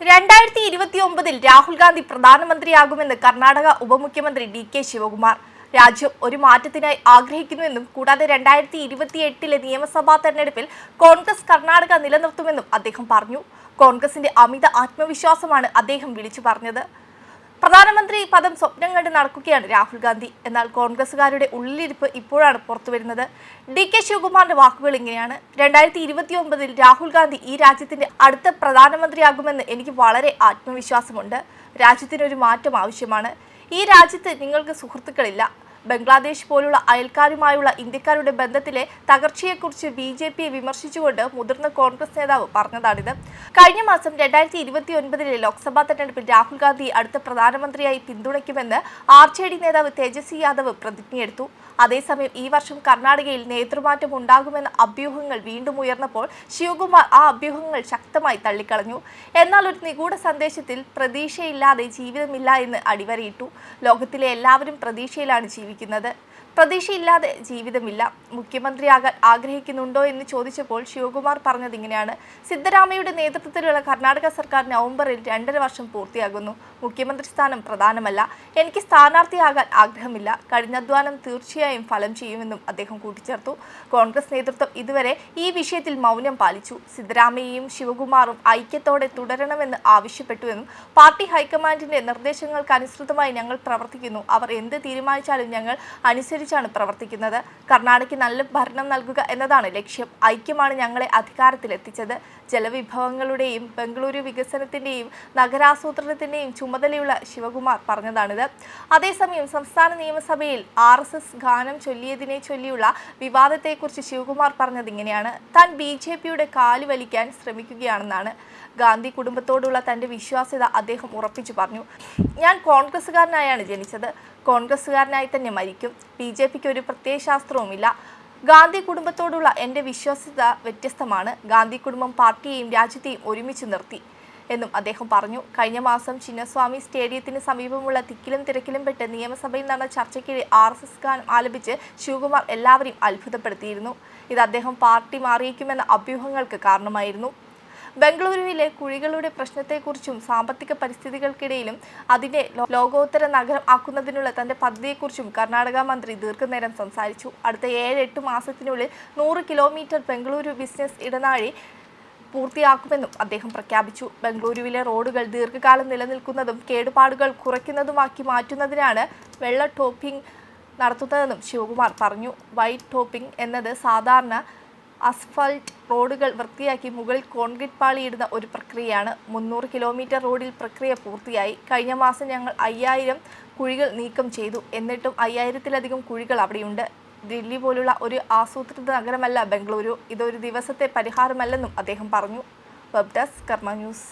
രണ്ടായിരത്തി ഇരുപത്തി ഒമ്പതിൽ രാഹുൽ ഗാന്ധി പ്രധാനമന്ത്രിയാകുമെന്ന് കർണാടക ഉപമുഖ്യമന്ത്രി ഡി കെ ശിവകുമാർ. രാജ്യം ഒരു മാറ്റത്തിനായി ആഗ്രഹിക്കുന്നുവെന്നും കൂടാതെ രണ്ടായിരത്തി ഇരുപത്തി എട്ടിലെ നിയമസഭാ തെരഞ്ഞെടുപ്പിൽ കോൺഗ്രസ് കർണാടക നിലനിർത്തുമെന്നും അദ്ദേഹം പറഞ്ഞു. കോൺഗ്രസിന്റെ അമിത ആത്മവിശ്വാസമാണ് അദ്ദേഹം വിളിച്ചു പറഞ്ഞത്. പ്രധാനമന്ത്രി പദം സ്വപ്നം കണ്ട് നടക്കുകയാണ് രാഹുൽ ഗാന്ധി. എന്നാൽ കോൺഗ്രസുകാരുടെ ഉള്ളിലിരിപ്പ് ഇപ്പോഴാണ് പുറത്തു വരുന്നത്. ഡി കെ ശിവകുമാറിന്റെ വാക്കുകൾ ഇങ്ങനെയാണ്. രണ്ടായിരത്തി ഇരുപത്തി ഒമ്പതിൽ രാഹുൽ ഗാന്ധി ഈ രാജ്യത്തിന്റെ അടുത്ത പ്രധാനമന്ത്രിയാകുമെന്ന് എനിക്ക് വളരെ ആത്മവിശ്വാസമുണ്ട്. രാജ്യത്തിനൊരു മാറ്റം ആവശ്യമാണ്. ഈ രാജ്യത്ത് നിങ്ങൾക്ക് സുഹൃത്തുക്കളില്ല. ബംഗ്ലാദേശ് പോലുള്ള അയൽക്കാരുമായുള്ള ഇന്ത്യക്കാരുടെ ബന്ധത്തിലെ തകർച്ചയെക്കുറിച്ച് ബി ജെ പിയെ വിമർശിച്ചുകൊണ്ട് മുതിർന്ന കോൺഗ്രസ് നേതാവ് പറഞ്ഞതാണിത്. കഴിഞ്ഞ മാസം രണ്ടായിരത്തി ഇരുപത്തി ഒൻപതിലെ ലോക്സഭാ തെരഞ്ഞെടുപ്പിൽ രാഹുൽ ഗാന്ധി അടുത്ത പ്രധാനമന്ത്രിയായി പിന്തുണയ്ക്കുമെന്ന് ആർ ജെ ഡി നേതാവ് തേജസ്വി യാദവ് പ്രതിജ്ഞയെടുത്തു. അതേസമയം ഈ വർഷം കർണാടകയിൽ നേതൃമാറ്റം ഉണ്ടാകുമെന്ന അഭ്യൂഹങ്ങൾ വീണ്ടും ഉയർന്നപ്പോൾ ശിവകുമാർ ആ അഭ്യൂഹങ്ങൾ ശക്തമായി തള്ളിക്കളഞ്ഞു. എന്നാൽ ഒരു നിഗൂഢ സന്ദേശത്തിൽ പ്രതീക്ഷയില്ലാതെ ജീവിതമില്ല എന്ന് അടിവരയിട്ടു. ലോകത്തിലെ എല്ലാവരും പ്രതീക്ഷയിലാണ് ജീവിക്കുന്നത്. ആയിരിക്കുന്നത് പ്രതീക്ഷയില്ലാതെ ജീവിതമില്ല. മുഖ്യമന്ത്രിയാകാൻ ആഗ്രഹിക്കുന്നുണ്ടോ എന്ന് ചോദിച്ചപ്പോൾ ശിവകുമാർ പറഞ്ഞത് ഇങ്ങനെയാണ്. സിദ്ധരാമയുടെ നേതൃത്വത്തിലുള്ള കർണാടക സർക്കാർ നവംബറിൽ രണ്ടര വർഷം പൂർത്തിയാകുന്നു. മുഖ്യമന്ത്രി സ്ഥാനം പ്രധാനമല്ല. എനിക്ക് സ്ഥാനാർത്ഥിയാകാൻ ആഗ്രഹമില്ല. കഠിനാധ്വാനം തീർച്ചയായും ഫലം ചെയ്യുമെന്നും അദ്ദേഹം കൂട്ടിച്ചേർത്തു. കോൺഗ്രസ് നേതൃത്വം ഇതുവരെ ഈ വിഷയത്തിൽ മൗനം പാലിച്ചു. സിദ്ധരാമയെയും ശിവകുമാറും ഐക്യത്തോടെ തുടരണമെന്ന് ആവശ്യപ്പെട്ടുവെന്നും പാർട്ടി ഹൈക്കമാൻഡിന്റെ നിർദ്ദേശങ്ങൾക്ക് അനുസൃതമായി ഞങ്ങൾ പ്രവർത്തിക്കുന്നു. അവർ എന്ത് തീരുമാനിച്ചാലും ഞങ്ങൾ അനുസരിച്ചാണ് പ്രവർത്തിക്കുന്നത്. കർണാടകയ്ക്ക് നല്ല ഭരണം നൽകുക എന്നതാണ് ലക്ഷ്യം. ഐക്യമാണ് ഞങ്ങളെ അധികാരത്തിലെത്തിച്ചത്. ജലവിഭവങ്ങളുടെയും ബംഗളൂരു വികസനത്തിന്റെയും നഗരാസൂത്രണത്തിന്റെയും ചുമതലയുള്ള ശിവകുമാർ പറഞ്ഞതാണിത്. അതേസമയം സംസ്ഥാന നിയമസഭയിൽ ആർ എസ് എസ് ഗാനം ചൊല്ലിയതിനെ ചൊല്ലിയുള്ള വിവാദത്തെക്കുറിച്ച് ശിവകുമാർ പറഞ്ഞത് ഇങ്ങനെയാണ്. താൻ ബി ജെ പിയുടെ കാൽ വലിക്കാൻ ശ്രമിക്കുകയാണെന്നാണ്. ഗാന്ധി കുടുംബത്തോടുള്ള തന്റെ വിശ്വാസ്യത അദ്ദേഹം ഉറപ്പിച്ചു പറഞ്ഞു. ഞാൻ കോൺഗ്രസ്സുകാരനായാണ് ജനിച്ചത്. കോൺഗ്രസ്സുകാരനായി തന്നെ മരിക്കും. ബി ജെ പിക്ക് ഒരു പ്രത്യയശാസ്ത്രവുമില്ല ഗാന്ധി കുടുംബത്തോടുള്ള എന്റെ വിശ്വാസ്യത വ്യത്യസ്തമാണ്. ഗാന്ധി കുടുംബം പാർട്ടിയെയും രാജ്യത്തെയും ഒരുമിച്ച് നിർത്തി എന്നും അദ്ദേഹം പറഞ്ഞു. കഴിഞ്ഞ മാസം ചിന്നസ്വാമി സ്റ്റേഡിയത്തിന് സമീപമുള്ള തിക്കിലും തിരക്കിലും പെട്ട് നിയമസഭയിൽ നടന്ന ചർച്ചയ്ക്കിടെ ആർ എസ് എസ് ഗാനം ആലപിച്ച് ശിവകുമാർ എല്ലാവരെയും അത്ഭുതപ്പെടുത്തിയിരുന്നു. ഇത് അദ്ദേഹം പാർട്ടി മാറിയേക്കുമെന്ന അഭ്യൂഹങ്ങൾക്ക് കാരണമായിരുന്നു. ബംഗളൂരുവിലെ കുഴികളുടെ പ്രശ്നത്തെക്കുറിച്ചും സാമ്പത്തിക പരിസ്ഥിതികൾക്കിടയിലും അതിനെ ലോകോത്തര നഗരം ആക്കുന്നതിനുള്ള തന്റെ പദ്ധതിയെക്കുറിച്ചും കർണാടക മന്ത്രി ദീർഘനേരം സംസാരിച്ചു. അടുത്ത ഏഴ് എട്ട് മാസത്തിനുള്ളിൽ നൂറ് കിലോമീറ്റർ ബംഗളൂരു ബിസിനസ് ഇടനാഴി പൂർത്തിയാക്കുമെന്നും അദ്ദേഹം പ്രഖ്യാപിച്ചു. ബംഗളൂരുവിലെ റോഡുകൾ ദീർഘകാലം നിലനിൽക്കുന്നതും കേടുപാടുകൾ കുറയ്ക്കുന്നതുമാക്കി മാറ്റുന്നതിനാണ് വെള്ള ടോപ്പിംഗ് നടത്തുന്നതെന്നും ശിവകുമാർ പറഞ്ഞു. വൈറ്റ് ടോപ്പിംഗ് എന്നത് സാധാരണ അസ്ഫാൾട്ട് റോഡുകൾ വൃത്തിയാക്കി മുകളിൽ കോൺക്രീറ്റ് പാളിയിടുന്ന ഒരു പ്രക്രിയയാണ് മുന്നൂറ് കിലോമീറ്റർ റോഡിൽ പ്രക്രിയ പൂർത്തിയായി. കഴിഞ്ഞ മാസം ഞങ്ങൾ അയ്യായിരം കുഴികൾ നീക്കം ചെയ്തു. എന്നിട്ടും അയ്യായിരത്തിലധികം കുഴികൾ അവിടെയുണ്ട്. ദില്ലി പോലുള്ള ഒരു ആസൂത്രിത നഗരമല്ല ബംഗളൂരു. ഇതൊരു ദിവസത്തെ പരിഹാരമല്ലെന്നും അദ്ദേഹം പറഞ്ഞു. വെബ് ഡെസ്ക് കർമ്മ ന്യൂസ്